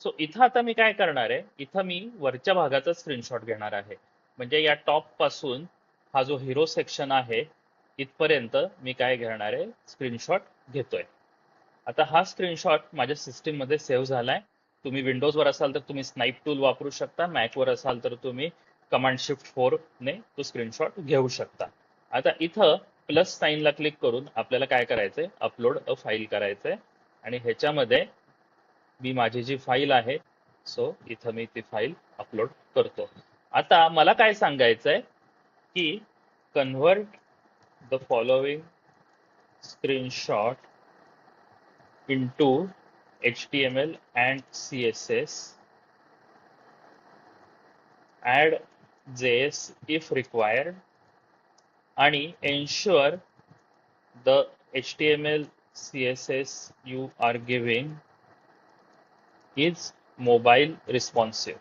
So इथं आता मी काय करणार आहे? इथं मी वरच्या भागाचा स्क्रीनशॉट घेणार आहे. म्हणजे या टॉपपासून हा जो हिरो सेक्शन आहे इथपर्यंत मी काय घेणार आहे? स्क्रीनशॉट घेतोय. आता हा स्क्रीनशॉट माझ्या सिस्टीममध्ये सेव्ह झालाय. तुम्ही विंडोज वर असाल तर तुम्ही स्नाईप टूल वापरू शकता. मॅक वर असाल तर तुम्ही कमांड शिफ्ट फोर ने तो स्क्रीनशॉट घेऊ शकता. आता इथं प्लस साईनला क्लिक करून आपल्याला काय करायचंय? अपलोड अ फाईल करायचंय. आणि ह्याच्यामध्ये मी माझी जी फाईल आहे सो इथं मी ती फाईल अपलोड करतो. आता मला काय सांगायचंय की convert the following screenshot into H T M L and C S S add JS if required आणि ensure the H T M L C S S you are giving is mobile responsive.